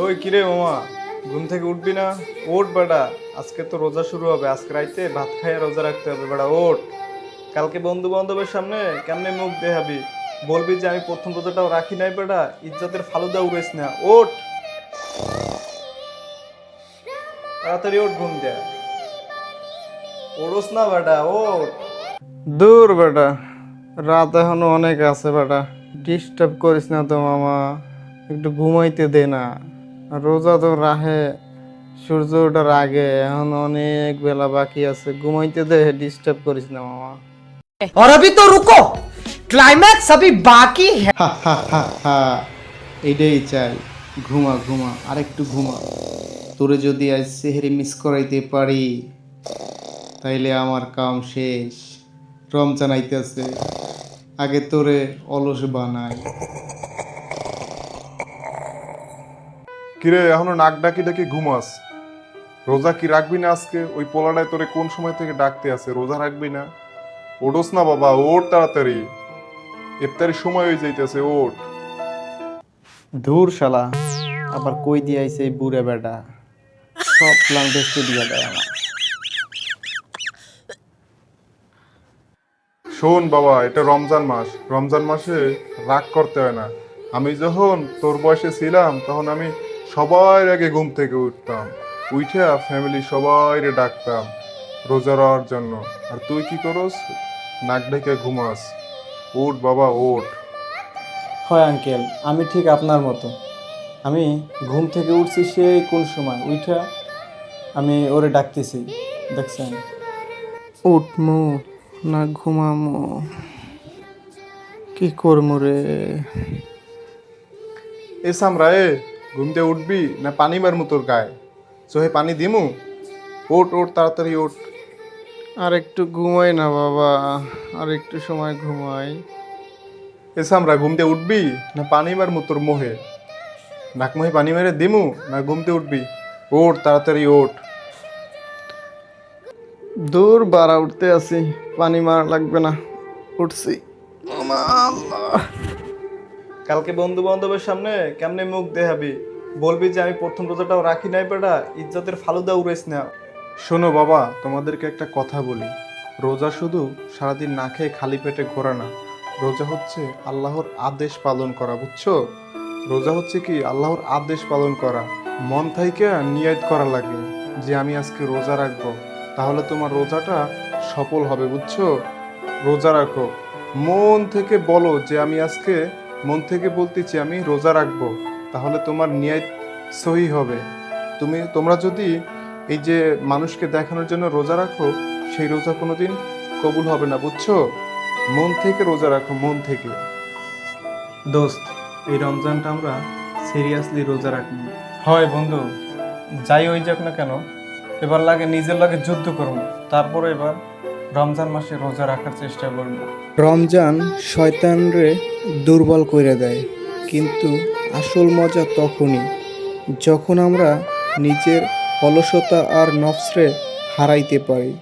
ওই কিরে মামা, ঘুম থেকে উঠবি না? ওঠ বেটা, আজকে তো রোজা শুরু হবে, আজকে রাইতে ভাত খাইয়ে রোজা রাখতে হবে বেটা, ওঠ। কালকে বন্ধু বান্ধবের সামনে কেমনে মুখ দেখাবি? বলবি যে আমি প্রথম রোজাটাও রাখি নাই বেটা, ইজ্জতের ফালুদা উড়েস না, ওঠ। তাড়াতাড়ি ওঠ ঘুম দেয়া। ওড়স না বেটা, ওঠ। দূর বেটা, রাত এখনও অনেক আছে বেটা ডিস্টার্ব করিস না তো মামা, একটু ঘুমাইতে দে না। রোজা তো রাহে সূর্য ওঠার আগে এখন অনেক বেলা বাকি আছে ঘুমাইতে দে ডিস্টার্ব করিস না মামা और अभी तो रुको क्लाइमैक्स अभी बाकी है হা হা হা হা এটাই চাই ঘুমা ঘুমা আরেকটু ঘুমা তোরে যদি আজ সেহেরি মিস করাইতে পারি তাইলে আমার কাম শেষ রমজান আইতেছে আগে তোরে অলস বানাই কিরে এখনও নাক ডাকি ডাকি ঘুমাস রোজা কি রাখবি না আজকে? ওই পোলাটায় তোরে কোন সময় থেকে ডাকতে আছে? রোজা রাখবি না? ওডোস না বাবা ওঠ তাড়াতাড়ি। ইফতারির সময় হয়ে যাইতেছে ওঠ। ধুর শালা আবার কই দিয়ে আইছে এই বুড়ে বেটা? সব প্ল্যান ভেস্তে দিয়ে দেয় আমার। শোন বাবা এটা রমজান মাস। রমজান মাসে রাগ করতে হয় না। আমি যখন তোর বয়সে ছিলাম তখন আমি সবার আগে ঘুম থেকে উঠতাম। উঠে ফ্যামিলি সবাই ডাকতাম রোজা রওয়ার জন্য। আর তুই কি করস? নাক ঢেকে ঘুমাস। ওঠ বাবা ওঠ হয় আঙ্কেল আমি ঠিক আপনার মতো। আমি ঘুম থেকে উঠছি সেই কোন সময়? উঠা আমি ওরে ডাকতেছি দেখছেন? উঠমু না ঘুমামু কি করমু রে? এ সামরা এ ঘুমতে উঠবি না পানি মারমু তোর গায়ে? চোহে পানি দিমু? ওঠ ওঠ তাড়াতাড়ি ওঠ। আর একটু ঘুমাই না বাবা আর একটু সময় ঘুমাই। এ সামরা ঘুমতে উঠবি না পানি মারমু তোর মোহে? নাক মোহে পানি মেরে দিমু না ঘুমতে উঠবি? ওঠ তাড়াতাড়ি ওঠ। দূর বাড়া উঠতে আছি পানি মার লাগবে না। উঠছি। কালকে বন্ধু বান্ধবের সামনে কেমনে মুখ দেখাবি? বলবি যে আমি প্রথম রোজাটাও রাখি নাই বেটা, ইজ্জতের ফালুদা উড়েস না। শোনো বাবা, তোমাদেরকে একটা কথা বলি। রোজা শুধু সারাদিন না খেয়ে খালি পেটে ঘোরা না। রোজা হচ্ছে আল্লাহর আদেশ পালন করা, বুঝছ? রোজা হচ্ছে কি আল্লাহর আদেশ পালন করা। মন থাইকে নিয়ত করা লাগে যে আমি আজকে রোজা রাখব। তাহলে তোমার রোজাটা সফল হবে, বুঝছ? রোজা রাখো। মন থেকে বলো যে আমি আজকে, মন থেকে বলতেছি আমি রোজা রাখব। তাহলে তোমার নিয়ত সহি হবে। তুমি তোমরা যদি এই যে মানুষকে দেখানোর জন্য রোজা রাখো সেই রোজা কোনোদিন কবুল হবে না বুঝছ? মন থেকে রোজা রাখো মন থেকে। দোস্ত এই রমজানটা আমরা সিরিয়াসলি রোজা রাখব। হয় বন্ধু যাই হয়ে যাক না কেন এবার লাগে নিজের লাগে যুদ্ধ করব তারপরে এবার রমজান মাসে রোজা রাখার চেষ্টা করব। রমজান শয়তানরে দুর্বল করে দেয় কিন্তু আসল মজা তখনই যখন আমরা নিজের অলসতা আর নফসরে হারাইতে পারি।